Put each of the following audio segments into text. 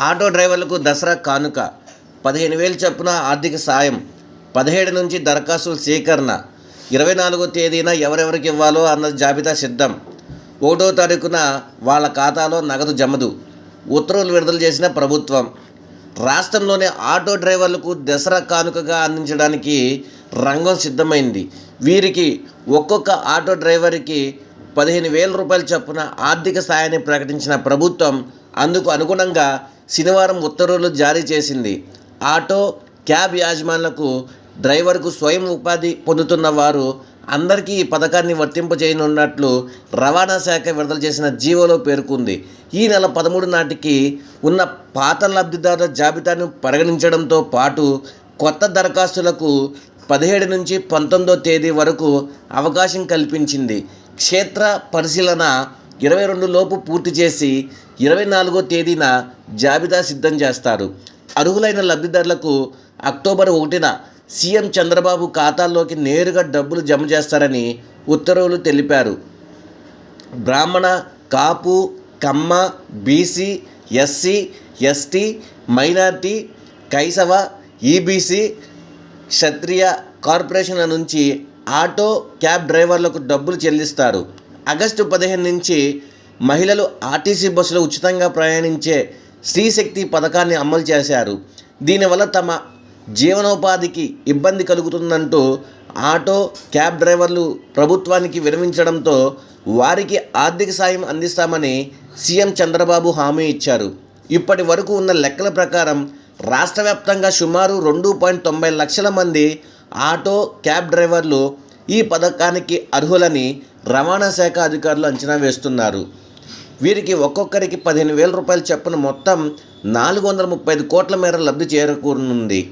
Auto డ్రైవర్లకు దసరా కానుక. పదిహేను వేలు చొప్పున ఆర్థిక సాయం. పదిహేడు నుంచి దరఖాస్తుల సేకరణ. ఇరవై నాలుగో తేదీన ఎవరెవరికి ఇవ్వాలో అన్న జాబితా సిద్ధం. ఒకటో తారీఖున వాళ్ళ ఖాతాలో నగదు జమదు. ఉత్తర్వులు విడుదల చేసిన ప్రభుత్వం. రాష్ట్రంలోని ఆటో డ్రైవర్లకు దసరా కానుకగా అందించడానికి రంగం సిద్ధమైంది. వీరికి ఒక్కొక్క ఆటో డ్రైవర్కి పదిహేను వేల రూపాయల చొప్పున ఆర్థిక సాయాన్ని ప్రకటించిన ప్రభుత్వం అందుకు అనుగుణంగా శనివారం ఉత్తర్వులు జారీ చేసింది. ఆటో క్యాబ్ యాజమాన్లకు డ్రైవర్కు స్వయం ఉపాధి పొందుతున్న వారు అందరికీ ఈ పథకాన్ని వర్తింపజేయనున్నట్లు రవాణా శాఖ విడుదల చేసిన జీవోలో పేర్కొంది. ఈ నెల పదమూడు నాటికి ఉన్న పాత లబ్ధిదారుల జాబితాను పరిగణించడంతో పాటు కొత్త దరఖాస్తులకు పదిహేడు నుంచి పంతొమ్మిదో తేదీ వరకు అవకాశం కల్పించింది. క్షేత్ర పరిశీలన ఇరవై రెండు లోపు పూర్తి చేసి ఇరవై నాలుగో తేదీన జాబితా సిద్ధం చేస్తారు. అర్హులైన లబ్ధిదారులకు అక్టోబర్ ఒకటిన సీఎం చంద్రబాబు ఖాతాల్లోకి నేరుగా డబ్బులు జమ చేస్తారని ఉత్తర్వులు తెలిపారు. Brahmana Kapu Kamma BC SC ST minority కైసవ EBC క్షత్రియ కార్పొరేషన్ల నుంచి ఆటో క్యాబ్ డ్రైవర్లకు డబ్బులు చెల్లిస్తారు. ఆగస్టు పదిహేను నుంచి మహిళలు ఆర్టీసీ బస్సులో ఉచితంగా ప్రయాణించే స్త్రీశక్తి పథకాన్ని అమలు చేశారు. దీనివల్ల తమ జీవనోపాధికి ఇబ్బంది కలుగుతుందంటూ ఆటో క్యాబ్ డ్రైవర్లు ప్రభుత్వానికి విరమించడంతో వారికి ఆర్థిక సాయం అందిస్తామని సీఎం చంద్రబాబు హామీ ఇచ్చారు. ఇప్పటి వరకు ఉన్న లెక్కల ప్రకారం రాష్ట్ర వ్యాప్తంగా సుమారు రెండు పాయింట్ తొంభై లక్షల మంది ఆటో క్యాబ్ డ్రైవర్లు ఈ పథకానికి అర్హులని రవాణా శాఖ అధికారులు అంచనా వేస్తున్నారు. వీరికి ఒక్కొక్కరికి పదిహేను వేల రూపాయలు చొప్పున మొత్తం నాలుగు వందల ముప్పై ఐదు కోట్ల మేర లబ్ధి చేరకూరనుంది.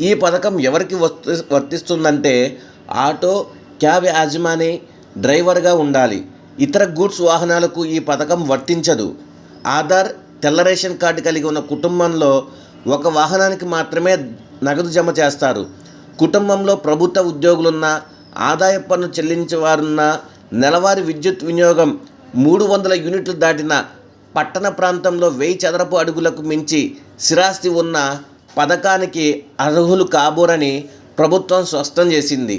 ఈ పథకం ఎవరికి వర్తి వర్తిస్తుందంటే ఆటో క్యాబ్ యాజమాని డ్రైవర్గా ఉండాలి. ఇతర గూడ్స్ వాహనాలకు ఈ పథకం వర్తించదు. ఆధార్ తెల్ల రేషన్ కార్డు కలిగి ఉన్న కుటుంబంలో ఒక వాహనానికి మాత్రమే నగదు జమ చేస్తారు. కుటుంబంలో ప్రభుత్వ ఉద్యోగులున్న ఆదాయ పన్ను చెల్లించేవారున్న నెలవారీ విద్యుత్ వినియోగం మూడు వందల యూనిట్లు దాటిన పట్టణ ప్రాంతంలో వెయ్యి చదరపు అడుగులకు మించి స్థిరాస్తి ఉన్న పథకానికి అర్హులు కాబోరని ప్రభుత్వం స్పష్టం చేసింది.